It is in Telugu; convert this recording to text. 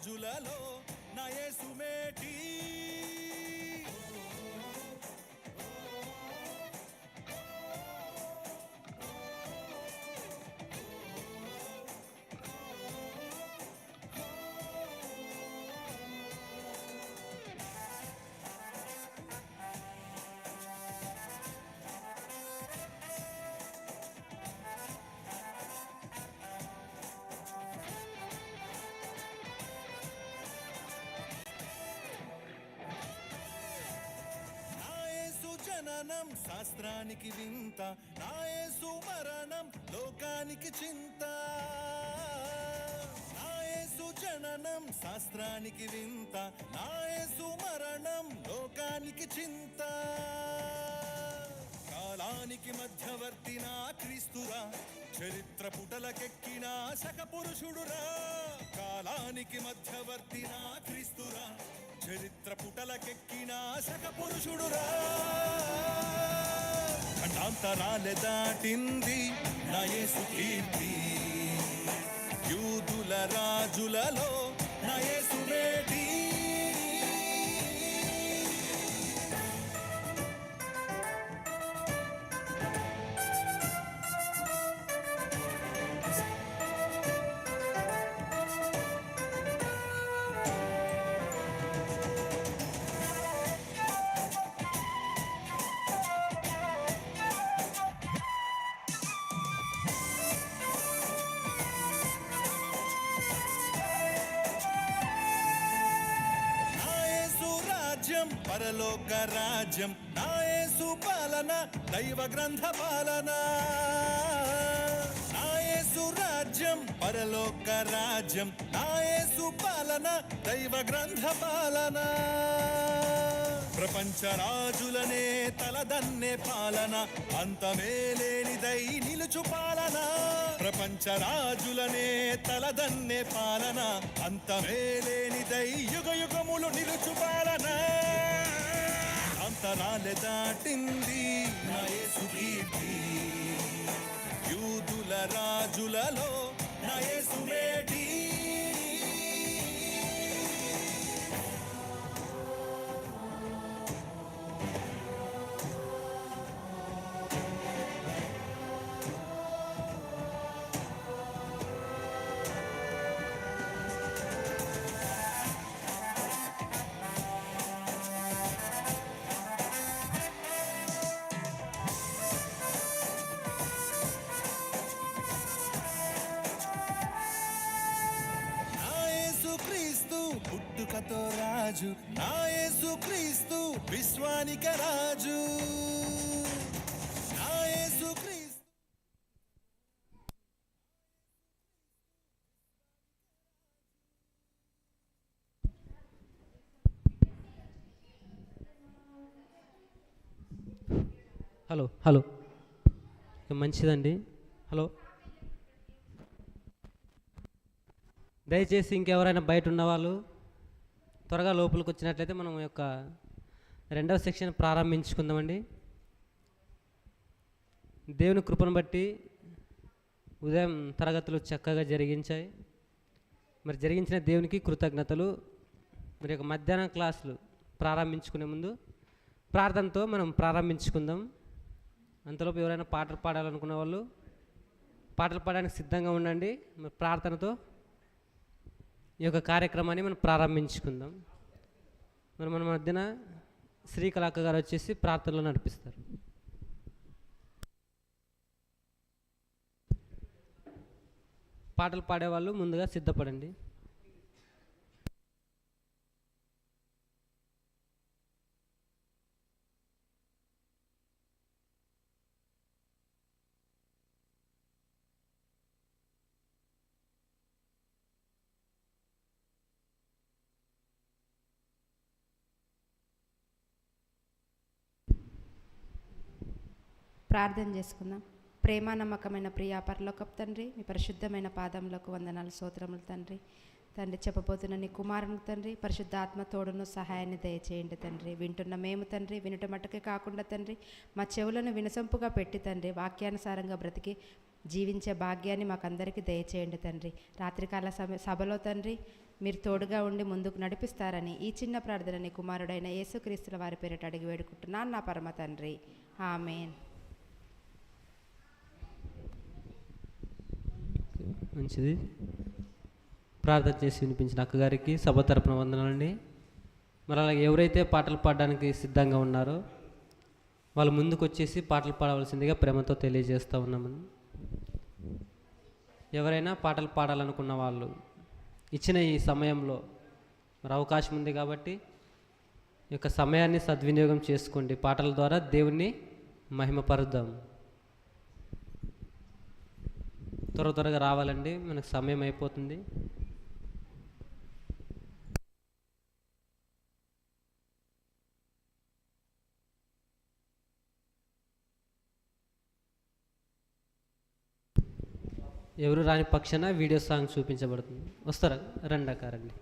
రాజులలో నయేసుమేటి నాయసు జననం శాస్త్రానికి వింత నాయసు మరణం లోకానికి చింత. నాయసు జననం శాస్త్రానికి వింత నాయసు మరణం లోకానికి చింత. కాలానికి మధ్యవర్తిన క్రీస్తురా చరిత్ర పుటలకెక్కిన శక పురుషుడురా కాలానికి మధ్యవర్తిన క్రీస్తురా చరిత్ర పుటలకెక్కిన శక పురుషుడురా దాటింది నా కీర్తి. యూదుల రాజులలో నా వేటి. పరలోక రాజ్యం నాయసు పాలన దైవ గ్రంథ పాలన. నాయసు రాజ్యం పరలోక రాజ్యం నాయసు పాలన దైవ గ్రంథ పాలన. ప్రపంచ రాజులనే తలదన్నే పాలన అంతమే లేనిదై నిలుచు పాలన. ప్రపంచ రాజులనే తలదన్నే పాలన అంతమే లేనిదై యుగ యుగములు నిలుచు పాలన. అంతరాలె దాటింది నా యేసు కీర్తి యూదుల రాజులలో పుట్టుకతో రాజు నా యేసు క్రీస్తు విశ్వానిక రాజు. నా యేసు క్రీస్తు. Hello hello. మంచిదండి. హలో. దయచేసి ఇంకెవరైనా బయట ఉన్నవాళ్ళు? త్వరగా లోపలికి వచ్చినట్లయితే మనం యొక్క రెండవ సెక్షన్ ప్రారంభించుకుందామండి. దేవుని కృపను బట్టి ఉదయం తరగతులు చక్కగా జరిగించాయి. మరి జరిగించిన దేవునికి కృతజ్ఞతలు. మరి యొక్క మధ్యాహ్నం క్లాసులు ప్రారంభించుకునే ముందు ప్రార్థనతో మనం ప్రారంభించుకుందాం. అంతలోపు ఎవరైనా పాటలు పాడాలనుకున్న వాళ్ళు పాటలు పాడడానికి సిద్ధంగా ఉండండి. మరి ప్రార్థనతో ఈ యొక్క కార్యక్రమాన్ని మనం ప్రారంభించుకుందాం. మరి మన మధ్యన శ్రీకళాక గారు వచ్చేసి ప్రార్థనలో నడిపిస్తారు. పాటలు పాడేవాళ్ళు ముందుగా సిద్ధపడండి. ప్రార్థన చేసుకుందాం. ప్రేమ నమ్మకమైన ప్రియా పరలోకపు తండ్రి మీ పరిశుద్ధమైన పాదంలోకి వందనాలు సోత్రములు తండ్రి. తండ్రి చెప్పబోతున్న నీ కుమారుని తండ్రి పరిశుద్ధాత్మ తోడును సహాయాన్ని దయచేయండి తండ్రి. వింటున్న మేము తండ్రి వినుట మట్టుకే కాకుండా తండ్రి మా చెవులను వినసొంపుగా పెట్టి తండ్రి వాక్యానుసారంగా బ్రతికి జీవించే భాగ్యాన్ని మాకందరికీ దయచేయండి తండ్రి. రాత్రికాల సమ సభలో తండ్రి మీరు తోడుగా ఉండి ముందుకు నడిపిస్తారని ఈ చిన్న ప్రార్థనని కుమారుడైన యేసుక్రీస్తుల వారి పేరిట అడిగి వేడుకుంటున్నాను. నా పరమ తండ్రి. ఆమెన్. మంచిది. ప్రార్థన చేసి వినిపించిన అక్కగారికి సభ తరపున వందనాలండి. మరి అలాగే ఎవరైతే పాటలు పాడడానికి సిద్ధంగా ఉన్నారో వాళ్ళు ముందుకు వచ్చేసి పాటలు పాడవలసిందిగా ప్రేమతో తెలియజేస్తూ ఉన్నామని ఎవరైనా పాటలు పాడాలనుకున్న వాళ్ళు ఇచ్చిన ఈ సమయంలో మరి అవకాశం ఉంది కాబట్టి ఈ యొక్క సమయాన్ని సద్వినియోగం చేసుకోండి. పాటల ద్వారా దేవుణ్ణి మహిమపరుద్దాం. త్వర త్వరగా రావాలండి మనకు సమయం అయిపోతుంది. ఎవరు రాని పక్షాన వీడియో సాంగ్ చూపించబడుతుంది. వస్తారా? రండి అక్క రండి.